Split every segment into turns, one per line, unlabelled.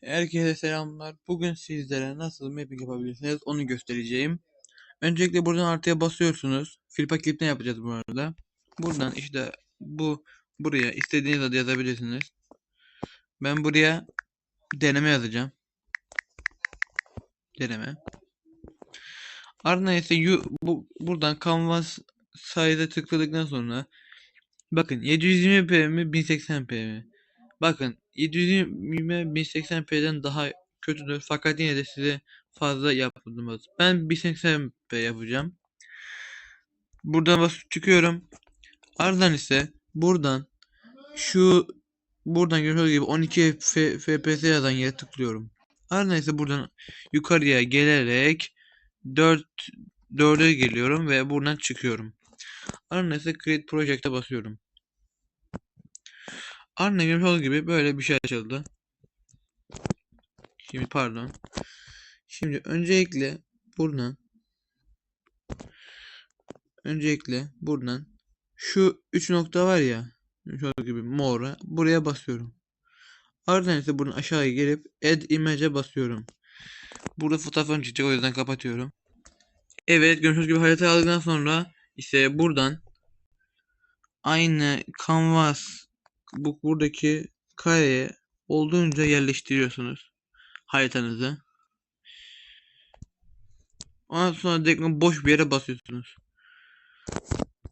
Herkese selamlar. Bugün sizlere nasıl mapping yapabilirsiniz onu göstereceğim. Öncelikle buradan artıya basıyorsunuz. Fil paketine yapacağız bu arada. Buradan işte bu buraya istediğiniz adı yazabilirsiniz. Ben buraya deneme yazacağım. Deneme. Ardından ise bu, buradan canvas size'e tıkladıktan sonra bakın 720p mi 1080p mi? Bakın 720 1080p'den daha kötüdür fakat yine de size fazla yapılmaz. Ben 1080p yapacağım. Buradan basıp çıkıyorum. Ardından ise buradan şu buradan gördüğünüz gibi 12 F- FPS yazan yere tıklıyorum. Ardından ise buradan yukarıya gelerek 4 4'e geliyorum ve buradan çıkıyorum. Ardından ise Create Project'e basıyorum. Ardından görmüş olduğunuz gibi böyle bir şey açıldı. Şimdi pardon. Şimdi öncelikle buradan öncelikle buradan şu 3 nokta var ya olduğunuz gibi mor'a buraya basıyorum. Ardından ise buradan aşağıya gelip add image'e basıyorum. Burada fotoğrafım çıkacak o yüzden kapatıyorum. Evet görmüş olduğunuz gibi haritayı aldıktan sonra ise buradan aynı canvas bu buradaki kareye olduğunca yerleştiriyorsunuz haritanızı. Ondan sonra direkt boş bir yere basıyorsunuz.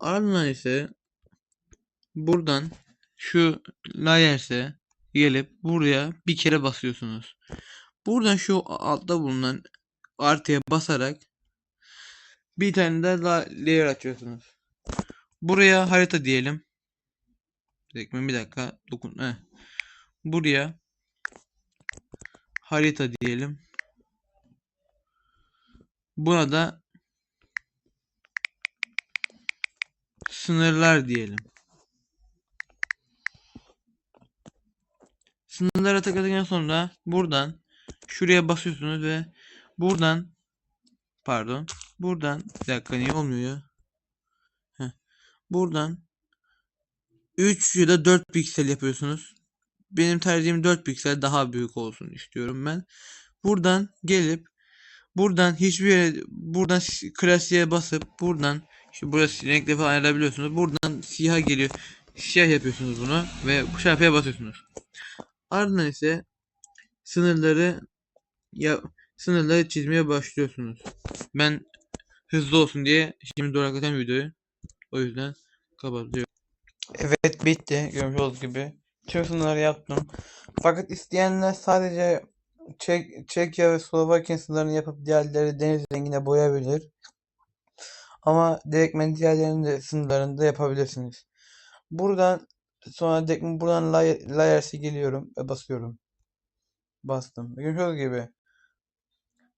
Ardından ise buradan şu layers'e gelip buraya bir kere basıyorsunuz. Buradan şu altta bulunan artıya basarak bir tane de la layer açıyorsunuz. Buraya harita diyelim. Direkt bir dakika dokun. Heh. Buraya harita diyelim. Buna da sınırlar diyelim. Sınırlara tıkladıktan sonra buradan şuraya basıyorsunuz ve buradan pardon buradan bir dakika niye olmuyor ya? Heh. Buradan 3 ya da 4 piksel yapıyorsunuz. Benim tercihim 4 piksel daha büyük olsun istiyorum ben. Buradan gelip buradan hiçbir yere buradan si- klasiğe basıp buradan işte burası renkli falan ayarlayabiliyorsunuz. Buradan siyah geliyor. Siyah yapıyorsunuz bunu ve bu şarkıya basıyorsunuz. Ardından ise sınırları ya sınırları çizmeye başlıyorsunuz. Ben hızlı olsun diye şimdi duraklatıyorum videoyu. O yüzden kapatıyorum. Evet bitti görmüş olduğunuz gibi. Tüm sınırları yaptım. Fakat isteyenler sadece Çek, Çekya ve Slovakya sınırlarını yapıp diğerleri deniz rengine boyayabilir. Ama direktmen diğerlerinin de sınırlarını da yapabilirsiniz. Buradan sonra direktmen buradan layer, layers'e geliyorum ve basıyorum. Bastım. Görmüş olduğunuz gibi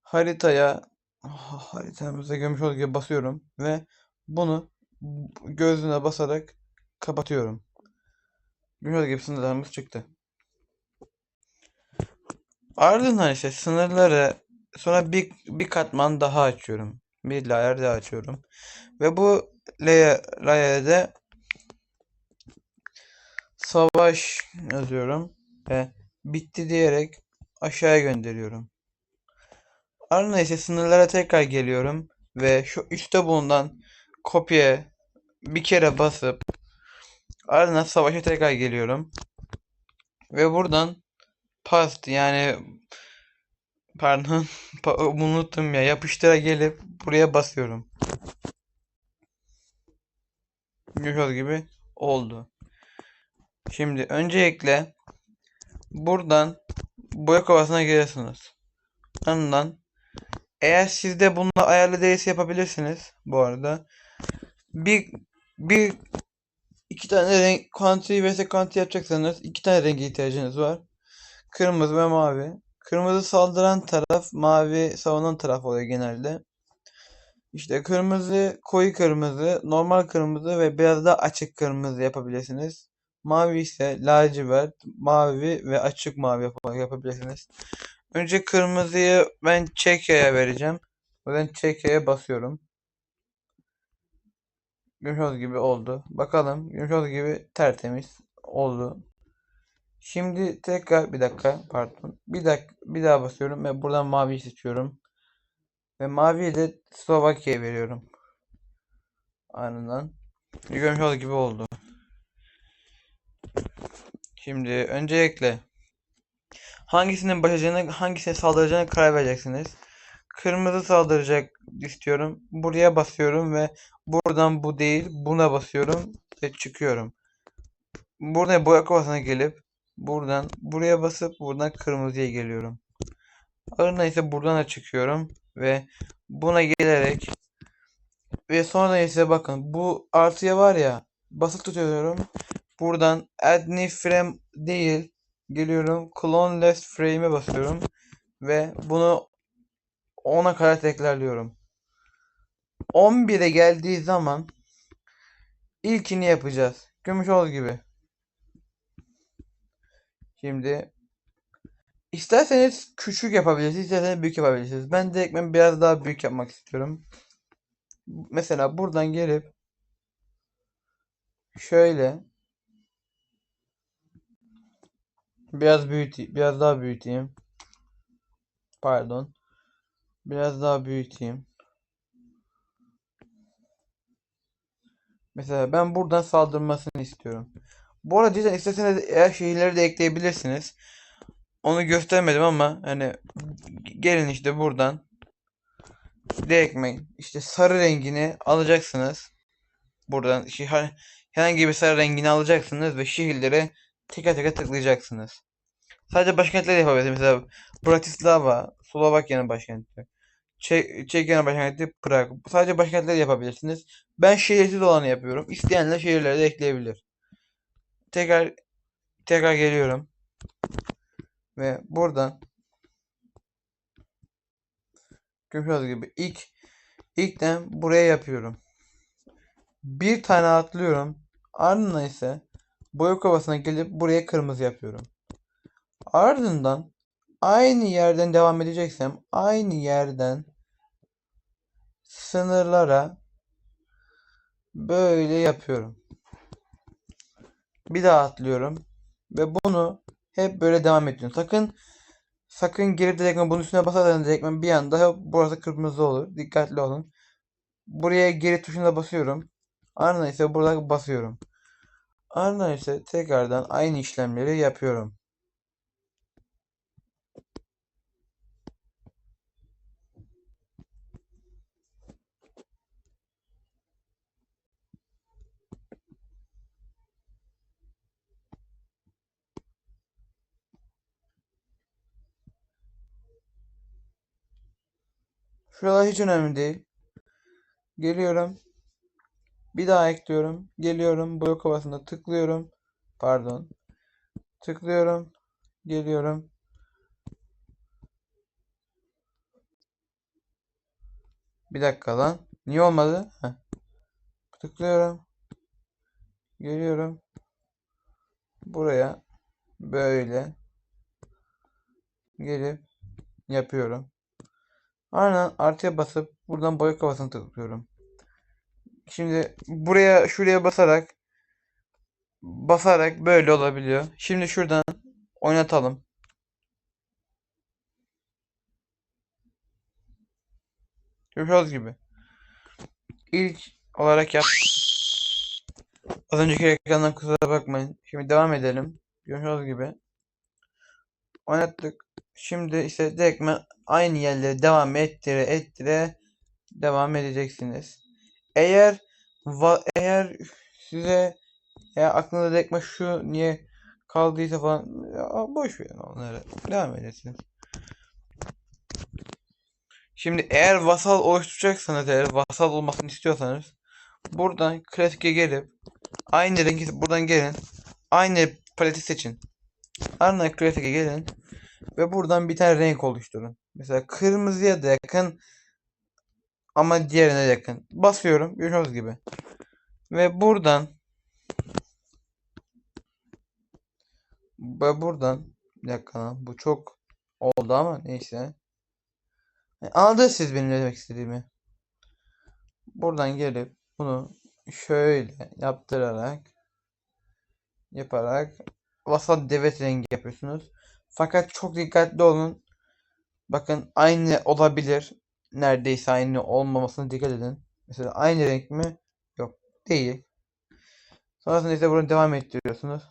haritaya ah, haritamıza görmüş olduğunuz gibi basıyorum ve bunu gözüne basarak kapatıyorum. Olduğunuz gibi sınırlarımız çıktı. Ardından ise sınırları sonra bir, bir katman daha açıyorum. Bir layer daha açıyorum. Ve bu layer, layerde savaş yazıyorum. Ve bitti diyerek aşağıya gönderiyorum. Ardından ise sınırlara tekrar geliyorum. Ve şu üstte bulunan kopya bir kere basıp ardından savaşa tekrar geliyorum. Ve buradan past yani pardon unuttum ya yapıştıra gelip buraya basıyorum. Görüyoruz gibi oldu. Şimdi öncelikle buradan boya kovasına giriyorsunuz. Ardından eğer sizde bununla ayarlı değilse yapabilirsiniz bu arada. Bir bir iki tane renk quantity vs quantity yapacaksanız iki tane renge ihtiyacınız var. Kırmızı ve mavi. Kırmızı saldıran taraf, mavi savunan taraf oluyor genelde. İşte kırmızı, koyu kırmızı, normal kırmızı ve biraz da açık kırmızı yapabilirsiniz. Mavi ise lacivert, mavi ve açık mavi yap- yapabilirsiniz. Önce kırmızıyı ben Çekya'ya vereceğim. O yüzden Çekya'ya basıyorum. Görüyoruz gibi oldu. Bakalım. Görüyoruz gibi tertemiz oldu. Şimdi tekrar bir dakika pardon. Bir dakika bir daha basıyorum ve buradan maviyi seçiyorum. Ve maviyi de Slovakya'ya veriyorum. Ardından görmüş gibi oldu. Şimdi öncelikle hangisinin başlayacağını, hangisine saldıracağını karar vereceksiniz. Kırmızı saldıracak istiyorum. Buraya basıyorum ve buradan bu değil buna basıyorum ve çıkıyorum. Burada boya kovasına gelip buradan buraya basıp buradan kırmızıya geliyorum. Ardından ise buradan da çıkıyorum ve buna gelerek ve sonra ise bakın bu artıya var ya basılı tutuyorum. Buradan add new frame değil geliyorum clone last frame'e basıyorum ve bunu 10'a kadar tekrarlıyorum. 11'e geldiği zaman ilkini yapacağız. Gümüş ol gibi. Şimdi isterseniz küçük yapabilirsiniz, isterseniz büyük yapabilirsiniz. Ben direkt ben biraz daha büyük yapmak istiyorum. Mesela buradan gelip şöyle biraz büyüteyim, biraz daha büyüteyim. Pardon. Biraz daha büyüteyim. Mesela ben buradan saldırmasını istiyorum. Bu arada cidden isterseniz eğer şehirleri de ekleyebilirsiniz. Onu göstermedim ama hani gelin işte buradan direkt işte sarı rengini alacaksınız. Buradan herhangi bir sarı rengini alacaksınız ve şehirlere teker teker tıklayacaksınız. Sadece başkentleri yapabilirsiniz. Mesela Bratislava, Slovakya'nın başkenti. Çek, Çekya'nın başkenti Prag. Sadece başkentleri yapabilirsiniz. Ben şehirsiz olanı yapıyorum. İsteyenler şehirleri de ekleyebilir. Tekrar tekrar geliyorum. Ve buradan görüyoruz gibi ilk ilkten buraya yapıyorum. Bir tane atlıyorum. Ardından ise boya kovasına gelip buraya kırmızı yapıyorum. Ardından aynı yerden devam edeceksem aynı yerden sınırlara böyle yapıyorum. Bir daha atlıyorum ve bunu hep böyle devam ediyorum. Sakın sakın geri direktmen bunun üstüne basarsanız direktmen bir anda burası kırmızı olur. Dikkatli olun. Buraya geri tuşuna basıyorum. Ardından ise burada basıyorum. Ardından ise tekrardan aynı işlemleri yapıyorum. Şuralar hiç önemli değil. Geliyorum. Bir daha ekliyorum. Geliyorum. Blok havasında tıklıyorum. Pardon. Tıklıyorum. Geliyorum. Bir dakika lan. Niye olmadı? Heh. Tıklıyorum. Geliyorum. Buraya böyle gelip yapıyorum. Aynen artıya basıp buradan boya kafasını tıklıyorum. Şimdi buraya şuraya basarak basarak böyle olabiliyor. Şimdi şuradan oynatalım. Görüyoruz gibi. İlk olarak yap. Az önceki ekrandan kusura bakmayın. Şimdi devam edelim. Görüyoruz gibi. Oynattık. Şimdi ise direkt aynı yerlere devam ettire ettire devam edeceksiniz. Eğer eğer size eğer aklınıza direkt şu niye kaldıysa falan ya boş verin onları. Devam edesiniz. Şimdi eğer vasal oluşturacaksanız eğer vasal olmasını istiyorsanız buradan klasik'e gelip aynı rengi buradan gelin. Aynı paleti seçin. Ardından klasik'e gelin. Ve buradan bir tane renk oluşturun. Mesela kırmızıya da yakın ama diğerine yakın. Basıyorum. Görüyoruz gibi. Ve buradan ve buradan bir dakika bu çok oldu ama neyse. Yani anladınız siz benim ne demek istediğimi. Buradan gelip bunu şöyle yaptırarak yaparak vasal devet rengi yapıyorsunuz. Fakat çok dikkatli olun. Bakın aynı olabilir. Neredeyse aynı olmamasına dikkat edin. Mesela aynı renk mi? Yok. Değil. Sonrasında ise bunu devam ettiriyorsunuz.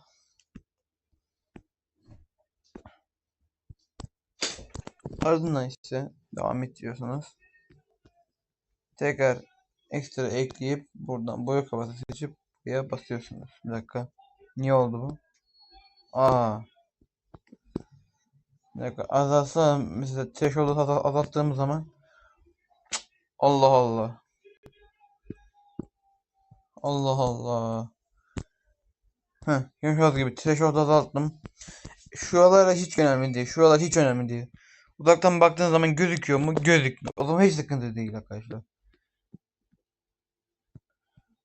Ardından ise devam ettiriyorsunuz. Tekrar ekstra ekleyip buradan boya kafası seçip buraya basıyorsunuz. Bir dakika. Niye oldu bu? Aa. Dakika. Azalsa mesela threshold'u azal- azalttığımız zaman Allah Allah. Allah Allah. Heh, gördüğünüz gibi threshold'u azalttım. Şuralar hiç önemli değil. Şuralar hiç önemli değil. Uzaktan baktığınız zaman gözüküyor mu? Gözükmüyor. O zaman hiç sıkıntı değil arkadaşlar.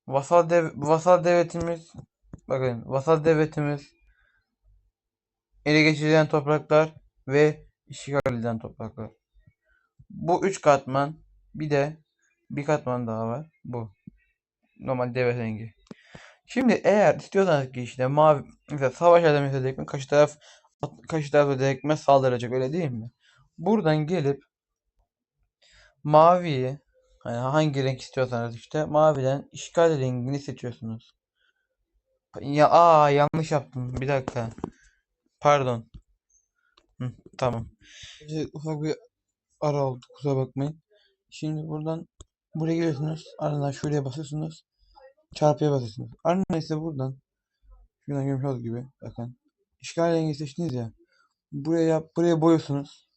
Vasal dev vasal devletimiz bakın vasal devletimiz ele geçirilen topraklar ve işgal edilen topraklar. Bu üç katman bir de bir katman daha var. Bu. Normal devlet rengi. Şimdi eğer istiyorsanız ki işte mavi mesela savaş izledik mi karşı taraf karşı taraf direktmen saldıracak öyle değil mi? Buradan gelip maviyi hani hangi renk istiyorsanız işte maviden işgal rengini seçiyorsunuz. Ya aa yanlış yaptım. Bir dakika. Pardon. Hı, tamam. Önce ufak bir ara oldu. Kusura bakmayın. Şimdi buradan buraya geliyorsunuz. Ardından şuraya basıyorsunuz. Çarpıya basıyorsunuz. Ardından ise buradan şuradan görmüş olduğunuz gibi bakın. İşgal rengi seçtiniz ya. Buraya buraya boyuyorsunuz.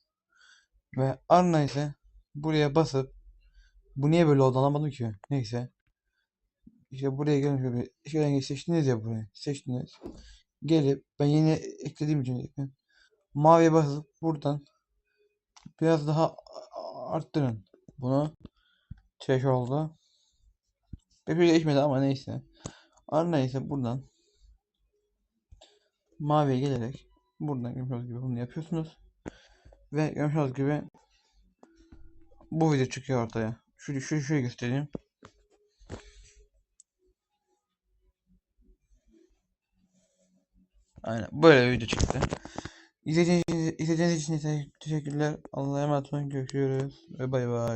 Ve ardından ise buraya basıp bu niye böyle oldu anlamadım ki. Neyse. İşte buraya gelmiş gibi işgal rengi seçtiniz ya buraya. Seçtiniz. Gelip ben yeni eklediğim için maviye basıp buradan biraz daha arttırın. Bunu threshold'u. Pek bir değişmedi ama neyse. Ardından ise buradan maviye gelerek buradan görmüş gibi bunu yapıyorsunuz. Ve görmüş gibi bu video çıkıyor ortaya. Şu şu şurayı göstereyim. Aynen böyle bir video çıktı. İzlediğiniz izlediğiniz için teşekkürler. Allah'a emanet olun. Görüşürüz ve bay bay.